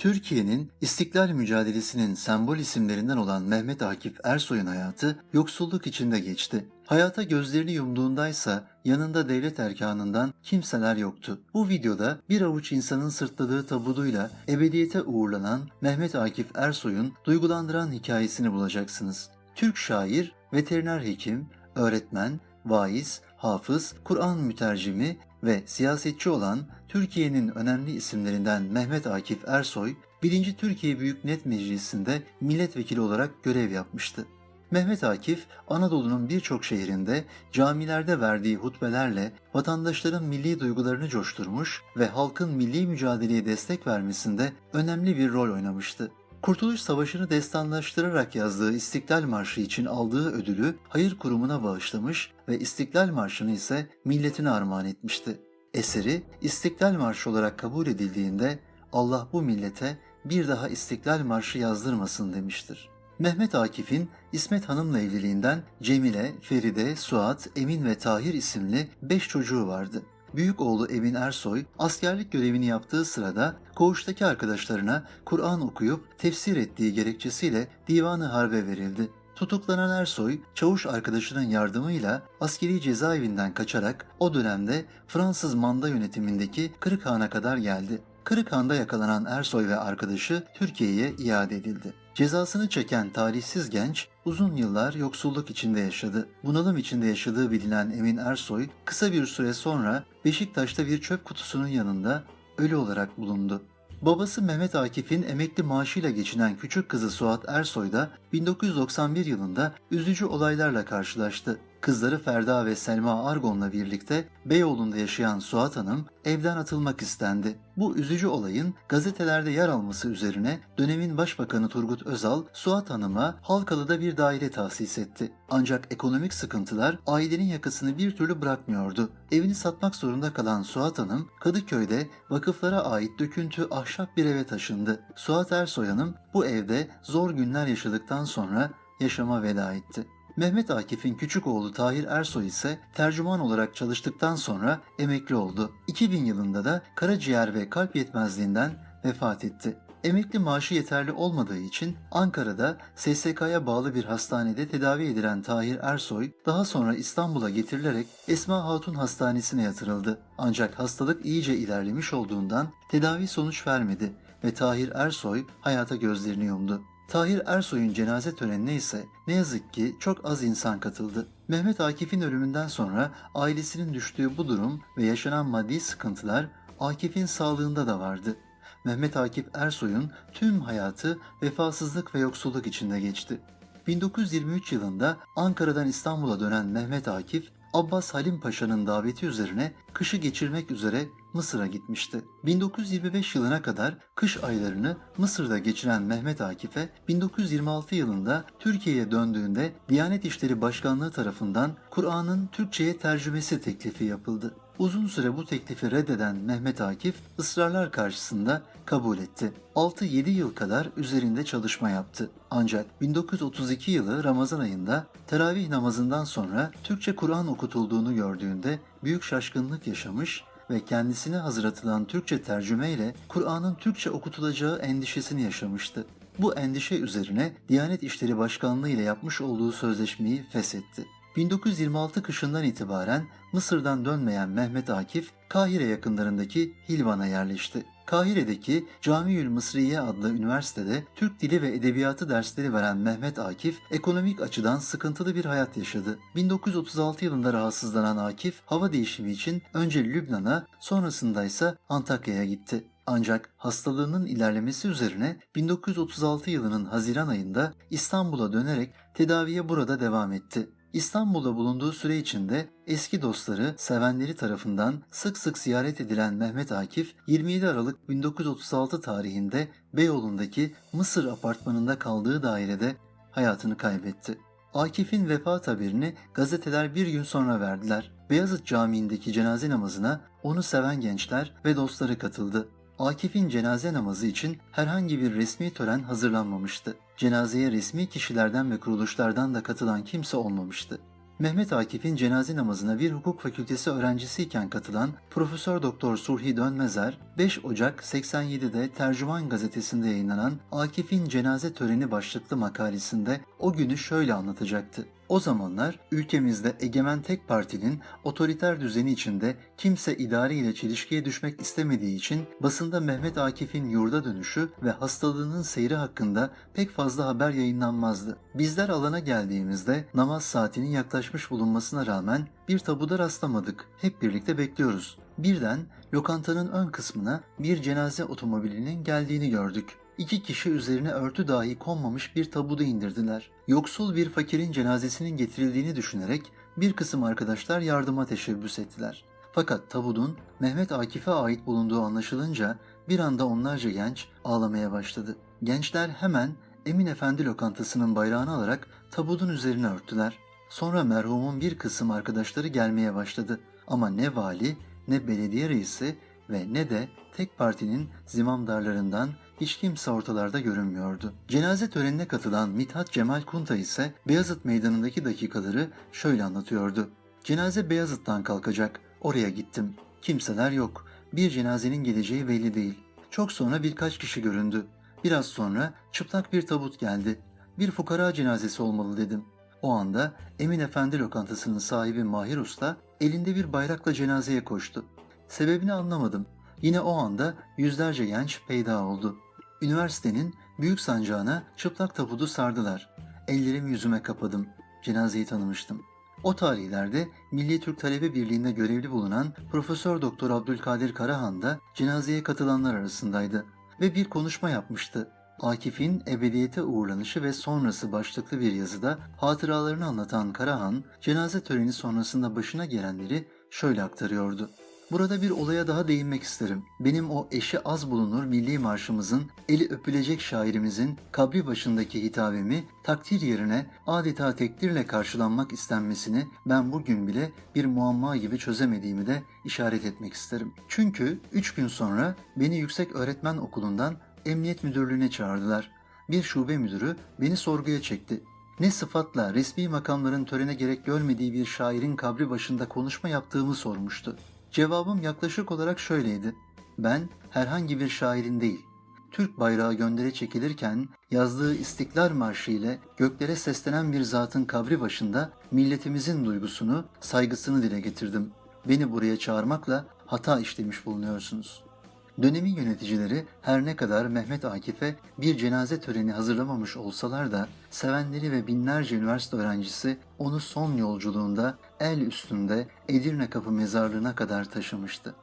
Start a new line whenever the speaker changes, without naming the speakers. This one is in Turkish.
Türkiye'nin istiklal mücadelesinin sembol isimlerinden olan Mehmet Akif Ersoy'un hayatı yoksulluk içinde geçti. Hayata gözlerini yumduğundaysa yanında devlet erkanından kimseler yoktu. Bu videoda bir avuç insanın sırtladığı tabuduyla ebediyete uğurlanan Mehmet Akif Ersoy'un duygulandıran hikayesini bulacaksınız. Türk şair, veteriner hekim, öğretmen, vaiz, hafız, Kur'an mütercimi ve siyasetçi olan Türkiye'nin önemli isimlerinden Mehmet Akif Ersoy, 1. Türkiye Büyük Millet Meclisi'nde milletvekili olarak görev yapmıştı. Mehmet Akif, Anadolu'nun birçok şehrinde camilerde verdiği hutbelerle vatandaşların milli duygularını coşturmuş ve halkın milli mücadeleye destek vermesinde önemli bir rol oynamıştı. Kurtuluş Savaşı'nı destanlaştırarak yazdığı İstiklal Marşı için aldığı ödülü hayır kurumuna bağışlamış ve İstiklal Marşı'nı ise milletine armağan etmişti. Eseri İstiklal Marşı olarak kabul edildiğinde Allah bu millete bir daha İstiklal Marşı yazdırmasın demiştir. Mehmet Akif'in İsmet Hanım'la evliliğinden Cemile, Feride, Suat, Emin ve Tahir isimli beş çocuğu vardı. Büyük oğlu Emin Ersoy askerlik görevini yaptığı sırada koğuştaki arkadaşlarına Kur'an okuyup tefsir ettiği gerekçesiyle divanı harbe verildi. Tutuklanan Ersoy, çavuş arkadaşının yardımıyla askeri cezaevinden kaçarak o dönemde Fransız manda yönetimindeki Kırıkhan'a kadar geldi. Kırıkhan'da yakalanan Ersoy ve arkadaşı Türkiye'ye iade edildi. Cezasını çeken talihsiz genç uzun yıllar yoksulluk içinde yaşadı. Bunalım içinde yaşadığı bilinen Emin Ersoy kısa bir süre sonra Beşiktaş'ta bir çöp kutusunun yanında ölü olarak bulundu. Babası Mehmet Akif'in emekli maaşıyla geçinen küçük kızı Suat Ersoy da 1991 yılında üzücü olaylarla karşılaştı. Kızları Ferda ve Selma Argon'la birlikte Beyoğlu'nda yaşayan Suat Hanım evden atılmak istendi. Bu üzücü olayın gazetelerde yer alması üzerine dönemin Başbakanı Turgut Özal Suat Hanım'a Halkalı'da bir daire tahsis etti. Ancak ekonomik sıkıntılar ailenin yakasını bir türlü bırakmıyordu. Evini satmak zorunda kalan Suat Hanım Kadıköy'de vakıflara ait döküntü ahşap bir eve taşındı. Suat Ersoy Hanım bu evde zor günler yaşadıktan sonra yaşama veda etti. Mehmet Akif'in küçük oğlu Tahir Ersoy ise tercüman olarak çalıştıktan sonra emekli oldu. 2000 yılında da karaciğer ve kalp yetmezliğinden vefat etti. Emekli maaşı yeterli olmadığı için Ankara'da SSK'ya bağlı bir hastanede tedavi edilen Tahir Ersoy daha sonra İstanbul'a getirilerek Esma Hatun Hastanesi'ne yatırıldı. Ancak hastalık iyice ilerlemiş olduğundan tedavi sonuç vermedi ve Tahir Ersoy hayata gözlerini yumdu. Tahir Ersoy'un cenaze törenine ise ne yazık ki çok az insan katıldı. Mehmet Akif'in ölümünden sonra ailesinin düştüğü bu durum ve yaşanan maddi sıkıntılar Akif'in sağlığında da vardı. Mehmet Akif Ersoy'un tüm hayatı vefasızlık ve yoksulluk içinde geçti. 1923 yılında Ankara'dan İstanbul'a dönen Mehmet Akif, Abbas Halim Paşa'nın daveti üzerine kışı geçirmek üzere Mısır'a gitmişti. 1925 yılına kadar kış aylarını Mısır'da geçiren Mehmet Akif'e 1926 yılında Türkiye'ye döndüğünde Diyanet İşleri Başkanlığı tarafından Kur'an'ın Türkçe'ye tercümesi teklifi yapıldı. Uzun süre bu teklifi reddeden Mehmet Akif ısrarlar karşısında kabul etti. 6-7 yıl kadar üzerinde çalışma yaptı. Ancak 1932 yılı Ramazan ayında teravih namazından sonra Türkçe Kur'an okutulduğunu gördüğünde büyük şaşkınlık yaşamış ve kendisine hazırlatılan Türkçe tercüme ile Kur'an'ın Türkçe okutulacağı endişesini yaşamıştı. Bu endişe üzerine Diyanet İşleri Başkanlığı ile yapmış olduğu sözleşmeyi feshetti. 1926 kışından itibaren Mısır'dan dönmeyen Mehmet Akif, Kahire yakınlarındaki Hilvan'a yerleşti. Kahire'deki Camiül Mısriye adlı üniversitede Türk Dili ve Edebiyatı dersleri veren Mehmet Akif, ekonomik açıdan sıkıntılı bir hayat yaşadı. 1936 yılında rahatsızlanan Akif, hava değişimi için önce Lübnan'a, sonrasında ise Antakya'ya gitti. Ancak hastalığının ilerlemesi üzerine 1936 yılının Haziran ayında İstanbul'a dönerek tedaviye burada devam etti. İstanbul'da bulunduğu süre içinde eski dostları, sevenleri tarafından sık sık ziyaret edilen Mehmet Akif, 27 Aralık 1936 tarihinde Beyoğlu'ndaki Mısır apartmanında kaldığı dairede hayatını kaybetti. Akif'in vefat haberini gazeteler bir gün sonra verdiler. Beyazıt Camii'ndeki cenaze namazına onu seven gençler ve dostları katıldı. Akif'in cenaze namazı için herhangi bir resmi tören hazırlanmamıştı. Cenazeye resmi kişilerden ve kuruluşlardan da katılan kimse olmamıştı. Mehmet Akif'in cenaze namazına bir hukuk fakültesi öğrencisiyken katılan Profesör Doktor Surhi Dönmezer, 5 Ocak 87'de Tercüman gazetesinde yayınlanan Akif'in cenaze töreni başlıklı makalesinde o günü şöyle anlatacaktı. O zamanlar ülkemizde egemen tek partinin otoriter düzeni içinde kimse idare çelişkiye düşmek istemediği için basında Mehmet Akif'in yurda dönüşü ve hastalığının seyri hakkında pek fazla haber yayınlanmazdı. Bizler alana geldiğimizde namaz saatinin yaklaşmış bulunmasına rağmen bir tabuda rastlamadık. Hep birlikte bekliyoruz. Birden lokantanın ön kısmına bir cenaze otomobilinin geldiğini gördük. İki kişi üzerine örtü dahi konmamış bir tabuda indirdiler. Yoksul bir fakirin cenazesinin getirildiğini düşünerek bir kısım arkadaşlar yardıma teşebbüs ettiler. Fakat tabudun Mehmet Akif'e ait bulunduğu anlaşılınca bir anda onlarca genç ağlamaya başladı. Gençler hemen Emin Efendi lokantasının bayrağını alarak tabudun üzerine örttüler. Sonra merhumun bir kısım arkadaşları gelmeye başladı. Ama ne vali, ne belediye reisi ve ne de tek partinin zimamdarlarından hiç kimse ortalarda görünmüyordu. Cenaze törenine katılan Mithat Cemal Kunta ise Beyazıt Meydanı'ndaki dakikaları şöyle anlatıyordu. Cenaze Beyazıt'tan kalkacak. Oraya gittim. Kimseler yok. Bir cenazenin geleceği belli değil. Çok sonra birkaç kişi göründü. Biraz sonra çıplak bir tabut geldi. Bir fukara cenazesi olmalı dedim. O anda Emin Efendi lokantasının sahibi Mahir Usta elinde bir bayrakla cenazeye koştu. Sebebini anlamadım. Yine o anda yüzlerce genç peyda oldu. Üniversitenin büyük sancağına çıplak tabutu sardılar. Ellerimi yüzüme kapadım. Cenazeyi tanımıştım. O tarihlerde Milli Türk Talebe Birliği'nde görevli bulunan Profesör Doktor Abdülkadir Karahan da cenazeye katılanlar arasındaydı ve bir konuşma yapmıştı. Akif'in ebediyete uğurlanışı ve sonrası başlıklı bir yazıda hatıralarını anlatan Karahan, cenaze töreni sonrasında başına gelenleri şöyle aktarıyordu. Burada bir olaya daha değinmek isterim. Benim o eşi az bulunur milli marşımızın, eli öpülecek şairimizin kabri başındaki hitabemi takdir yerine adeta tekdirle karşılanmak istenmesini ben bugün bile bir muamma gibi çözemediğimi de işaret etmek isterim. Çünkü üç gün sonra beni yüksek öğretmen okulundan emniyet müdürlüğüne çağırdılar. Bir şube müdürü beni sorguya çekti. Ne sıfatla resmi makamların törene gerek görmediği bir şairin kabri başında konuşma yaptığımı sormuştu. Cevabım yaklaşık olarak şöyleydi. Ben herhangi bir şairin değil, Türk bayrağı göndere çekilirken yazdığı İstiklal Marşı ile göklere seslenen bir zatın kabri başında milletimizin duygusunu, saygısını dile getirdim. Beni buraya çağırmakla hata işlemiş bulunuyorsunuz. Dönemin yöneticileri her ne kadar Mehmet Akif'e bir cenaze töreni hazırlamamış olsalar da sevenleri ve binlerce üniversite öğrencisi onu son yolculuğunda el üstünde Edirne Kapı mezarlığına kadar taşımıştı.